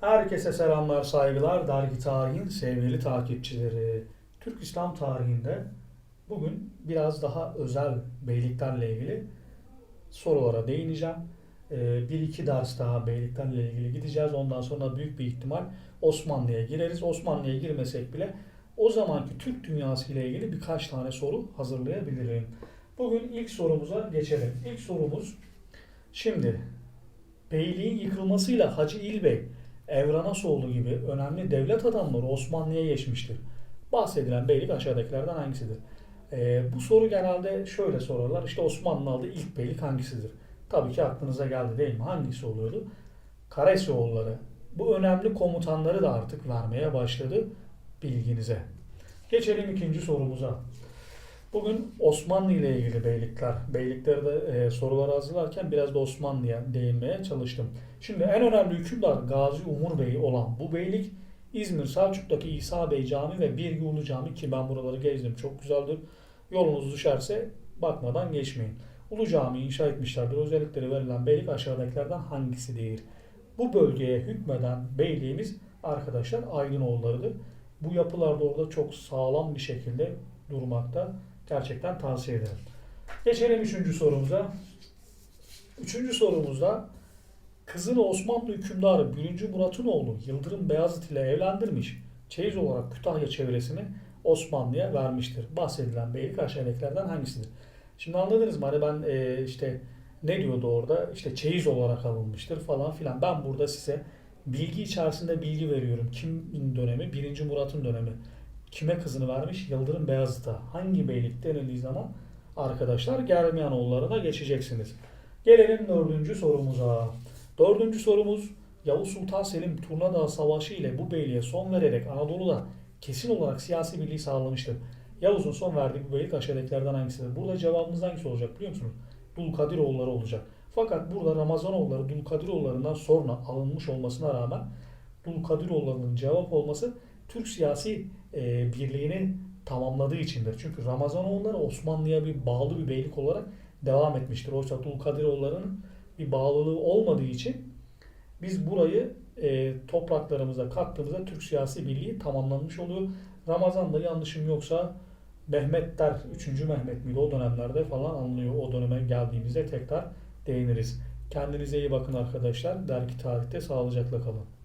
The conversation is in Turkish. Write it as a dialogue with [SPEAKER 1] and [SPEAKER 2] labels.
[SPEAKER 1] Herkese selamlar, saygılar. Dergi Tarih'in sevgili takipçileri. Türk İslam tarihinde bugün biraz daha özel beyliklerle ilgili sorulara değineceğim. Ee, Bir iki ders daha beyliklerle ilgili gideceğiz. Ondan sonra büyük bir ihtimal Osmanlı'ya gireriz. Osmanlı'ya girmesek bile o zamanki Türk dünyası ile ilgili birkaç tane soru hazırlayabilirim. Bugün ilk sorumuza geçelim. İlk sorumuz şimdi beyliğin yıkılmasıyla Hacı İlbey Evranasoğlu gibi önemli devlet adamları Osmanlı'ya geçmiştir. Bahsedilen beylik aşağıdakilerden hangisidir? Ee, bu soru genelde şöyle sorarlar. İşte Osmanlı aldığı ilk beylik hangisidir? Tabii ki aklınıza geldi değil mi? Hangisi oluyordu? Karasioğulları. Bu önemli komutanları da artık vermeye başladı bilginize. Geçelim ikinci sorumuza. Bugün Osmanlı ile ilgili beylikler, beylikleri de e, soruları hazırlarken biraz da Osmanlı'ya değinmeye çalıştım. Şimdi en önemli hükümdar Gazi Umur Bey olan bu beylik İzmir Selçuk'taki İsa Bey Camii ve Birgi Ulu Cami ki ben buraları gezdim çok güzeldir. Yolunuz düşerse bakmadan geçmeyin. Ulu Cami inşa etmişlerdir. Özellikleri verilen beylik aşağıdakilerden hangisidir? Bu bölgeye hükmeden beyliğimiz arkadaşlar Aydınoğullarıdır. Bu yapılar da orada çok sağlam bir şekilde durmakta. Gerçekten tavsiye ederim. Geçelim üçüncü sorumuza. Üçüncü sorumuzda kızını Osmanlı hükümdarı 1. Murat'ın oğlu Yıldırım Beyazıt ile evlendirmiş. Çeyiz olarak Kütahya çevresini Osmanlı'ya vermiştir. Bahsedilen beylik aşağıdakilerden hangisidir? Şimdi anladınız mı? Hani ben e, işte ne diyordu orada? İşte çeyiz olarak alınmıştır falan filan. Ben burada size bilgi içerisinde bilgi veriyorum. Kimin dönemi? 1. Murat'ın dönemi. Kime kızını vermiş? Yıldırım Beyazıt'a. Hangi beylik denildiği zaman arkadaşlar Germiyanoğullarına geçeceksiniz. Gelelim dördüncü sorumuza. Dördüncü sorumuz Yavuz Sultan Selim Turnadağ Savaşı ile bu beyliğe son vererek Anadolu'da kesin olarak siyasi birliği sağlamıştır. Yavuz'un son verdiği bu beylik aşağıdakilerden hangisidir? Burada cevabımız hangisi olacak biliyor musunuz? Dulkadiroğulları olacak. Fakat burada Ramazanoğulları Dulkadiroğullarından sonra alınmış olmasına rağmen Dulkadiroğullarının cevap olması Türk siyasi e, birliğini tamamladığı içindir. Çünkü Ramazanoğulları Osmanlı'ya bir bağlı bir beylik olarak devam etmiştir. Oysa Dulkadiroğulları'nın bir bağlılığı olmadığı için biz burayı e, topraklarımıza kattığımızda Türk siyasi birliği tamamlanmış oluyor. Ramazan'da yanlışım yoksa Mehmetler 3. Mehmet miydi o dönemlerde falan anlıyor. O döneme geldiğimizde tekrar değiniriz. Kendinize iyi bakın arkadaşlar. Dergi tarihte sağlıcakla kalın.